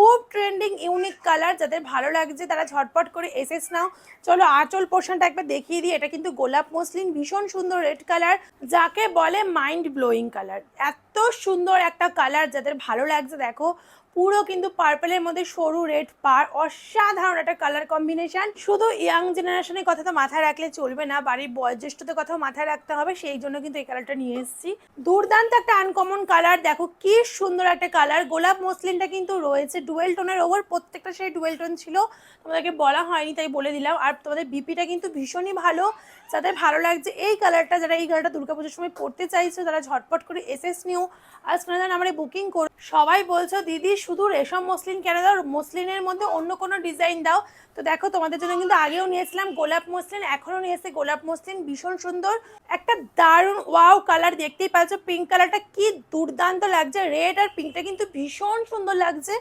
খুব trending unique colour যাদের ভালো লাগছে তারা ঝটপট করে এসেস নাও। চলো আঁচল পোর্শনটা একবার দেখিয়ে দিই, এটা কিন্তু গোলাপ মসলিন, ভীষণ সুন্দর রেড কালার যাকে বলে মাইন্ড ব্লোয়িং কালার এত সুন্দর একটা কালার যাদের ভালো লাগছে, দেখো পুরো কিন্তু পার্পেলের মধ্যে সরু রেড পার, অসাধারণ একটা কালার কম্বিনেশন শুধু ইয়াং জেনারেশনের কথা তো মাথায় রাখলে চলবে না, বাড়ির বয়োজ্যেষ্ঠদের কথাও মাথায় রাখতে হবে, সেই জন্য কিন্তু এই কালারটা নিয়ে এসেছি। দুর্দান্ত একটা আনকমন কালার দেখো কি সুন্দর একটা কালার গোলাপ মসলিনটা কিন্তু রয়েছে ডুয়েল টোনের ওভার প্রত্যেকটা সেই ডুয়েল টোন ছিল। তোমাদেরকে বলা হয়নি, তাই বলে দিলাম। আর তোমাদের বিপিটা কিন্তু ভীষণই ভালো। যাদের ভালো লাগছে, এই কালারটা যারা এই কালারটা দুর্গাপুজোর সময় পড়তে চাইছো, তারা ঝটপট করে এসএস নিও। আর স্ক্রিনে আমরা বুকিং করো। সবাই বলছো, দিদি শুধু রেশম মসলিন কেন দাও? মসলিনের মধ্যে অন্য কোনো ডিজাইন দাও? তো দেখো, তোমাদের জন্য কিন্তু আগেও নিয়েছিলাম গোলাপ মসলিন, এখনও নিয়ে এসেছে গোলাপ মসলিন, ভীষণ সুন্দর। একটা দারুণ ওয়াও কালার দেখতেই পাচ্ছ পিঙ্ক কালারটা কি দুর্দান্ত লাগছে রেড আর পিঙ্কটা কিন্তু ভীষণ সুন্দর লাগছে।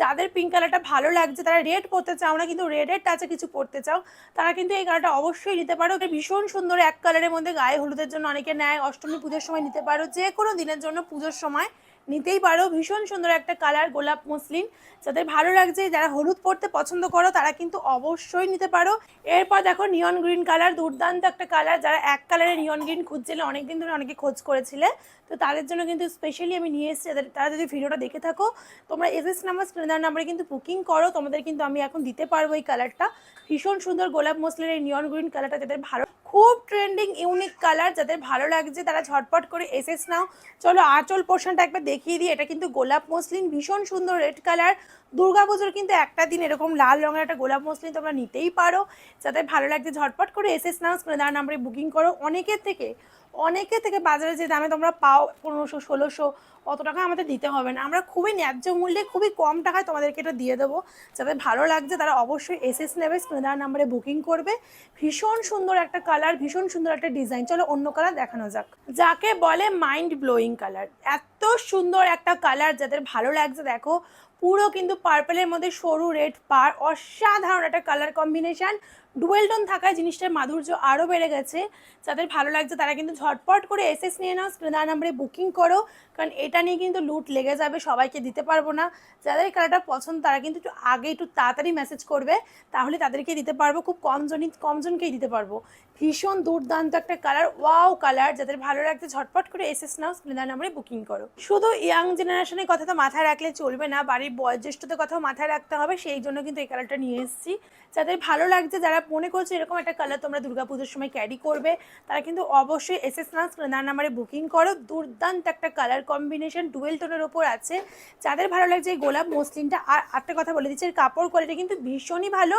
যাদের পিঙ্ক কালারটা ভালো লাগছে, তারা রেড পরতে চাও না, কিন্তু রেডের টাচে কিছু পরতে চাও, তারা কিন্তু এই কালারটা অবশ্যই নিতে পারো। এটা ভীষণ সুন্দর এক কালারের মধ্যে গায়ে হলুদের জন্য অনেকে নেয়, অষ্টমী পুজোর সময় নিতে পারো যে কোনো দিনের জন্য পুজোর সময়। নিতেই পারো। ভীষণ সুন্দর একটা কালার গোলাপ, মসলিন। যাদের ভালো লাগছে, যারা হলুদ পরতে পছন্দ করো, তারা কিন্তু অবশ্যই নিতে পারো। এরপর দেখো নিয়ন গ্রিন কালার দুর্দান্ত একটা কালার যারা এক কালারের নিয়ন গ্রিন খুঁজছিলে, অনেকদিন ধরে অনেকে খোঁজ করেছিলে। তো তাদের জন্য কিন্তু স্পেশালি আমি নিয়ে এসেছি। যাদের, তারা যদি ভিডিওটা দেখে থাকো, তোমরা এসএস নাম্বার স্ক্রিনার নাম্বারে কিন্তু বুকিং করো। তোমাদের কিন্তু আমি এখন দিতে পারব এই কালারটা ভীষণ সুন্দর গোলাপ মসলিনের এই নিয়ন গ্রিন কালারটা যাদের ভালো, খুব ট্রেন্ডিং ইউনিক কালার যাদের ভালো লাগছে, তারা ঝটপট করে এসএস নাও। চলো আঁচল পোর্শনটা একবার দেখিয়ে দিই, এটা কিন্তু গোলাপ মসলিন, ভীষণ সুন্দর রেড কালার দুর্গাপুজোর কিন্তু একটা দিন এরকম লাল রঙের একটা গোলাপ মসলিন তোমরা নিতেই পারো। যাতে ভালো লাগছে, ঝটপট করে এসএস নাও স্ক্রিনার নাম্বারে বুকিং করো। অনেকের থেকে অনেকের থেকে বাজারে যে দামে তোমরা পাও, পনেরোশো, ষোলোশো, অত টাকা আমাদের দিতে হবে না। আমরা খুবই ন্যায্য মূল্যে খুবই কম টাকায় তোমাদেরকে এটা দিয়ে দেবো। যাদের ভালো লাগছে, তারা অবশ্যই এসএস নেবে স্ক্রিনার নাম্বারে বুকিং করবে। ভীষণ সুন্দর একটা কালার ভীষণ সুন্দর একটা ডিজাইন চলো অন্য কালার দেখানো যাক। যাকে বলে মাইন্ড ব্লোয়িং কালার এত সুন্দর একটা কালার যাদের ভালো লাগছে, দেখো, পুরো কিন্তু পার্পেলের মধ্যে সরু রেড পার, অসাধারণ একটা কালার কম্বিনেশন ডুয়েল টোন থাকায় জিনিসটার মাধুর্য আরও বেড়ে গেছে। যাদের ভালো লাগছে তারা কিন্তু ঝটপট করে এসএস নিয়ে নাও স্ক্রিনার নাম্বারে বুকিং করো, কারণ এটা নিয়ে কিন্তু লুট লেগে যাবে, সবাইকে দিতে পারব না। যাদের কালারটা পছন্দ তারা কিন্তু একটু আগে একটু তাড়াতাড়ি মেসেজ করবে, তাহলে তাদেরকে দিতে পারব, খুব কম জনই কমজনকেই দিতে পারব। ভীষণ দুর্দান্ত একটা কালার ওয়াও কালার যাদের ভালো লাগছে ঝটপট করে এসএস নাও স্ক্রিনার নাম্বারে বুকিং করো। শুধু ইয়াং জেনারেশনের কথা তো মাথায় রাখলে চলবে না, বাড়ির বয়োজ্যেষ্ঠদের কথাও মাথায় রাখতে হবে, সেই জন্য কিন্তু এই কালারটা নিয়ে এসেছি। যাদের ভালো লাগছে, যারা মনে করছে এরকম একটা কালার তোমরা দুর্গাপুজোর সময় ক্যারি করবে, তারা কিন্তু অবশ্যই এসএস নাও স্ক্রিনার নাম্বারে বুকিং করো। দুর্দান্ত একটা কালার কম্বিনেশন ডুয়েল টোনের ওপর আছে। যাদের ভালো লাগছে এই গোলাপ মসলিনটা আর একটা কথা বলে দিচ্ছি, এর কাপড় কোয়ালিটি কিন্তু ভীষণই ভালো।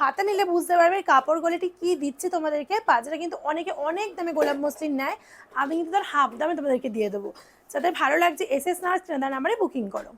হাতে নিলে বুঝতে পারবে কাপড় কোয়ালিটি কী দিচ্ছে তোমাদেরকে। বাজারে কিন্তু অনেকে অনেক দামে গোলাপ, মসলিন নেয়। আমি কিন্তু তার হাফ দামে তোমাদেরকে দিয়ে দেবো। যাদের ভালো লাগছে এস এস নার্স নাম্বারে বুকিং করো।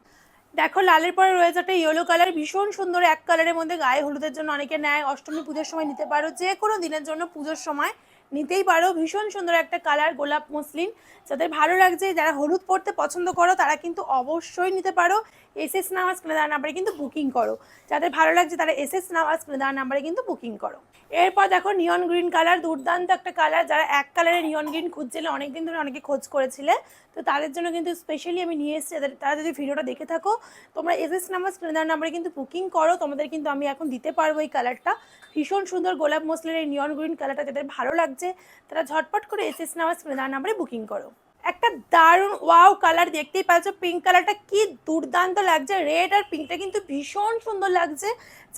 দেখো, লালের পরে রয়েছে একটা ইয়েলো কালার ভীষণ সুন্দর এক কালারের মধ্যে গায়ে হলুদের জন্য অনেকে নেয়। অষ্টমী পুজোর সময় নিতে পারো যে কোনো দিনের জন্য পুজোর সময় নিতেই পারো। ভীষণ সুন্দর একটা কালার গোলাপ মসলিন। যাদের ভালো লাগছে, যারা হলুদ পরতে পছন্দ করো, তারা কিন্তু অবশ্যই নিতে পারো। এস এস নামাজ স্ক্রিনে নাম্বারে কিন্তু বুকিং করো। যাদের ভালো লাগছে, তারা এস এস নামাজ স্ক্রিনে নাম্বারে কিন্তু বুকিং করো। এরপর দেখো নিয়ন গ্রিন কালার, দুর্দান্ত একটা কালার। যারা এক কালারের নিয়ন গ্রিন খুঁজছিলে, অনেকদিন ধরে অনেকে খোঁজ করেছিলে। তো তাদের জন্য কিন্তু স্পেশালি আমি নিয়ে এসেছি। তারা যদি ভিডিওটা দেখে থাকো, তোমরা এস নাম্বার স্ক্রিনে দেওয়ার নাম্বারে কিন্তু বুকিং করো। তোমাদের কিন্তু আমি এখন দিতে পারব এই কালারটা। ভীষণ সুন্দর গোলাপ মসলিনের এই নিয়ন গ্রিন কালারটা। যাদের ভালো লাগছে তারা ঝটপট করে এসএস স্ক্রিনে দেওয়ার নাম্বারে বুকিং করো। একটা দারুণ ওয়াও কালার দেখতেই পাচ্ছ। পিঙ্ক কালারটা কি দুর্দান্ত লাগছে। রেড আর পিঙ্কটা কিন্তু ভীষণ সুন্দর লাগছে।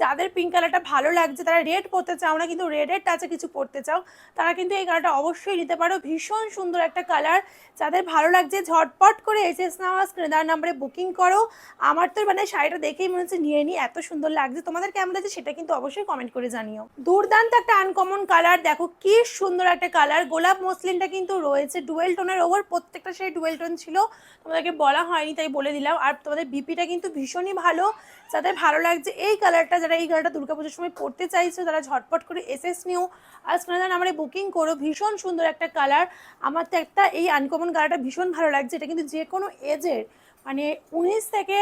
যাদের পিঙ্ক কালারটা ভালো লাগছে, তারা রেড পরতে চাও না, কিন্তু রেডের টাচে কিছু পরতে চাও, তারা কিন্তু এই কালারটা অবশ্যই নিতে পারো। ভীষণ সুন্দর একটা কালার যাদের ভালো লাগছে, ঝটপট করে এস এস নামা স্ক্রিনার নাম্বারে বুকিং করো। আমার তো মানে শাড়িটা দেখেই মনে হচ্ছে, নিয়ে নিই এত সুন্দর লাগছে। তোমাদের কেমন লাগছে সেটা কিন্তু অবশ্যই কমেন্ট করে জানিও। দুর্দান্ত একটা আনকমন কালার দেখো কি সুন্দর একটা কালার গোলাপ মসলিনটা কিন্তু রয়েছে। ডুয়েল টোনের ওভার প্রত্যেকটা সেই ডুয়েল টোন ছিল, তোমাদেরকে বলা হয়নি, তাই বলে দিলাম। আর তোমাদের বিপিটা কিন্তু ভীষণই ভালো। যাদের ভালো লাগছে, এই কালারটা যারা এই কালারটা দুর্গাপুজোর সময় পড়তে চাইছো, তারা ঝটপট করে এসএস নিও। আর স্ক্রিনে আমরা বুকিং করো, ভীষণ সুন্দর একটা কালার আমার তো একটা এই আনকমন কালারটা ভীষণ ভালো লাগছে। এটা কিন্তু যে কোনো এজের মানে উনিশ থেকে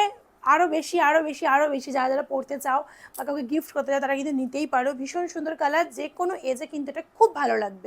আরও বেশি আরও বেশি আরও বেশি যারা যারা পড়তে চাও বা কাউকে গিফট করতে চাও, তারা কিন্তু নিতেই পারো। ভীষণ সুন্দর কালার যে কোনো এজে কিন্তু এটা খুব ভালো লাগবে।